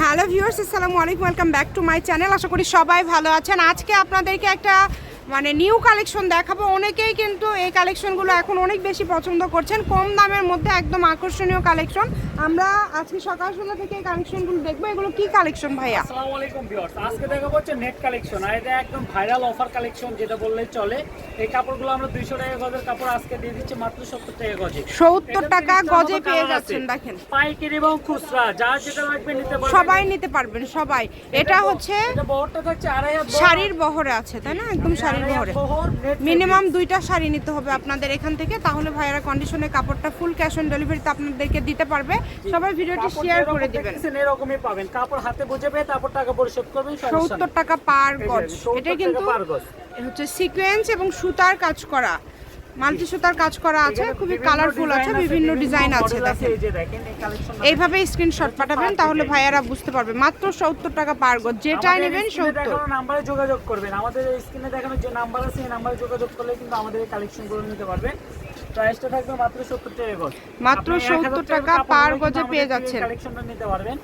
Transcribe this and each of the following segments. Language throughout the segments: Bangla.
হ্যালো ভিউয়ার্স, আসসালামু আলাইকুম, welcome back to my channel. আশা করি সবাই ভালো আছেন। আজকে আপনাদেরকে একটা মানে নিউ কালেকশন দেখাবো। অনেকেই কিন্তু এই কালেকশনগুলো এখন অনেক বেশি পছন্দ করছেন। কম দামের মধ্যে একদম আকর্ষণীয় কালেকশন আমরা আজকে সকাল সন্ধ্যা থেকে এই কালেকশনগুলো দেখব। এগুলো কি কালেকশন ভাইয়া? আসসালামু আলাইকুম ভিউয়ার্স আজকে দেখাবো হচ্ছে নেট কালেকশন আর এটা একদম ভাইরাল অফার কালেকশন যেটা বললেই চলে। এই কাপড়গুলো আমরা 200 টাকা গজের কাপড় আজকে দিয়ে দিচ্ছি মাত্র 70 টাকা গজে। সত্তর এটাতে টাকা গজে পেয়ে যাচ্ছেন দেখেন। পাইকারি এবং খুচরা যার যেটা লাগবে নিতে পারবেন। সবাই নিতে পারবেন সবাই। এটা হচ্ছে এটা বহরটা থাকছে আড়াই। শাড়ির বহরে আছে তাই না? একদম শাড়ির মিনিমাম দুইটা শাড়ি নিতে হবে আপনাদের এখান থেকে তাহলে ভাইয়ারা কন্ডিশনে কাপড়টা ফুল ক্যাশ অন ডেলিভারিতে আপনাদেরকে দিতে পারবে। সবাই ভিডিওটি শেয়ার করে দিবেন। এরকমই পাবেন। কাপড় হাতে বুঝে পেয়ে তারপর টাকা পরিশোধ করবেন সমস্যা সত্তর নেই। টাকা পার গজ। এটা কিন্তু। হচ্ছে সিকোয়েন্স এবং সুতার কাজ করা। মাল্টি সুতার কাজ করা আছে খুবই কালারফুল আছে বিভিন্ন ডিজাইন আছে কালেকশন এইভাবে স্ক্রিনশট পাঠাবেন তাহলে ভাইয়ারা বুঝতে পারবে। মাত্র সত্তর টাকা পার গজ যেটাই নেবেন সত্তর। নাম্বারে যোগাযোগ করবেন। আমাদের স্ক্রিনে দেখানো যে নাম্বার আছে এই নাম্বারে যোগাযোগ করলে কিন্তু আমাদের এই কালেকশনগুলো নিতে পারবেন প্রাইসটা থাকবে মাত্র 70 টাকা গজ। মাত্র 70 টাকা per গজে পেয়ে যাচ্ছেন। কালেকশনটা নিতে পারবেন।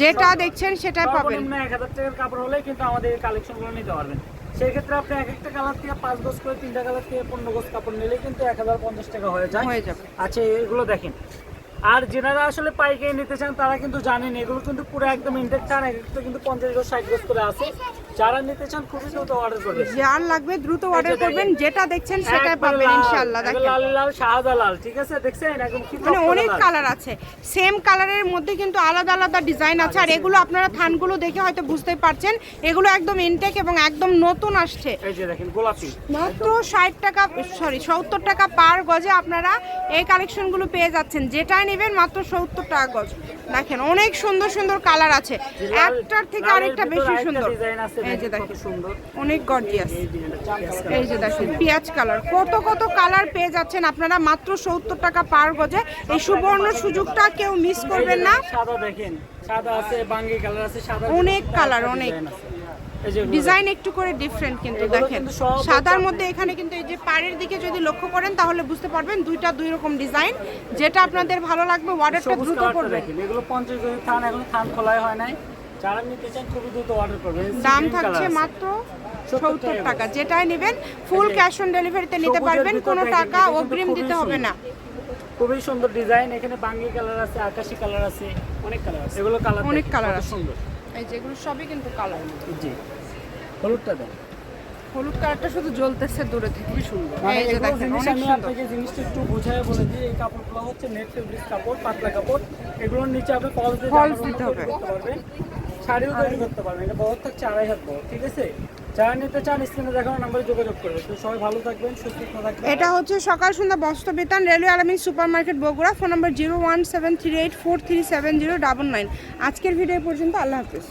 যেটা দেখছেন সেটাই পাবেন। সর্বনিম্ন 1000 টাকার কাপড় হলে কিন্তু আমাদের এই কালেকশনগুলো নিতে পারবেন। সেই ক্ষেত্রে আপনি এক একটা কালার থেকে পাঁচ গজ করে তিনটা কালার থেকে পনেরো গজ কাপড় নিলে কিন্তু এক হাজার পঞ্চাশ টাকা হয়ে যায়। হয়ে যাবে। আচ্ছা এগুলো দেখেন। আর যেনারা আসলে পাইকারি নিতে চান তারা কিন্তু জানেন এগুলো কিন্তু পুরো একদম ইনটেক চান এক একটা কিন্তু পঞ্চাশ গজ ষাট গজ করে আছে। যারা নিতে চান খুবই দ্রুত অর্ডার করবে যার লাগবে দ্রুত অর্ডার করবেন যেটা দেখছেন সেটাই পাবেন ইনশাআল্লাহ দেখেন। লাল লাল শাহাদা লাল ঠিক আছে? দেখছেন? একদম কি মানে অনেক কালার আছে। সেম কালারের মধ্যে কিন্তু আলাদা আলাদা ডিজাইন আছে। আর এগুলো আপনারা থানগুলো দেখে হয়তো বুঝতেই পারছেন। এগুলো একদম ইনটেক এবং একদম নতুন আসছে। এই যে দেখেন গোলাপি। মাত্র ষাট টাকা সরি সত্তর টাকা পার গজে আপনারা এই কালেকশনগুলো পেয়ে যাচ্ছেন। যেটাই নেবেন মাত্র সত্তর টাকা গজ। দেখেন অনেক সুন্দর সুন্দর কালার আছে। একটার থেকে আরেকটা বেশি সুন্দর। ডিজাইন আছে। এই যে দেখেন সুন্দর। অনেক গর্জিয়াস এই যে দেখেন পেঁয়াজ কালার কত কত কালার পেয়ে যাচ্ছেন আপনারা মাত্র সত্তর টাকা পার গজে। এই সুবর্ণ সুযোগটা কেউ মিস করবেন না। সাদা দেখেন সাদা আছে বাঙ্গি কালার আছে সাদা অনেক অনেক। ডিজাইন একটু করে ডিফারেন্ট কিন্তু দেখেন। সাদার মধ্যে এখানে কিন্তু এই যে পাড়ের দিকে যদি লক্ষ্য করেন তাহলে বুঝতে পারবেন দুইটা দুই রকম ডিজাইন যেটা আপনাদের ভালো লাগবে অর্ডারটা দ্রুত করবেন এগুলো পঞ্চাশ থান এখন থান খোলাই হয় নাই। যারা নিতে চান খুবই দ্রুত অর্ডার করবেন। দাম থাকছে মাত্র সত্তর টাকা যেটাই নেবেন ফুল ক্যাশ অন ডেলিভারিতে নিতে পারবেন কোনো টাকা অগ্রিম দিতে হবে না। খুবই সুন্দর ডিজাইন এখানে বাঙ্গি কালার আছে আকাশি কালার আছে অনেক কালার আছে। এগুলো কালার অনেক colour আছে। সুন্দর। এই যেগুলো সবই কিন্তু কালার জি। হলুদটা দেন। হলুদ কালারটা শুধু জ্বলতেছে দূরে থেকে। খুবই সুন্দর। মানে এই যে দেখেন অনেক সুন্দর। আপনাকে জিনিসটা একটু বুঝায় বলে দিই। এই কাপড়গুলো হচ্ছে নেট ফেব্রিক কাপড় পাতলা কাপড়। এগুলোর নিচে আপনি ফলস দিতে হবে। শাড়িও তৈরি করতে পারবেন। এটা বহর থাকছে আড়াই হাত বড় ঠিক আছে? যারা নিতে চান স্ক্রিনে দেখানো নাম্বারে যোগাযোগ করবেন তো সবাই ভালো থাকবেন সুস্থ থাকবেন। এটা হচ্ছে সকাল সন্ধ্যা বস্ত্র বেতন railway Alamin super market Bogura. Phone number zero one seven three eight four three seven zero double nine. আজকের ভিডিও পর্যন্ত আল্লাহ হাফিজ।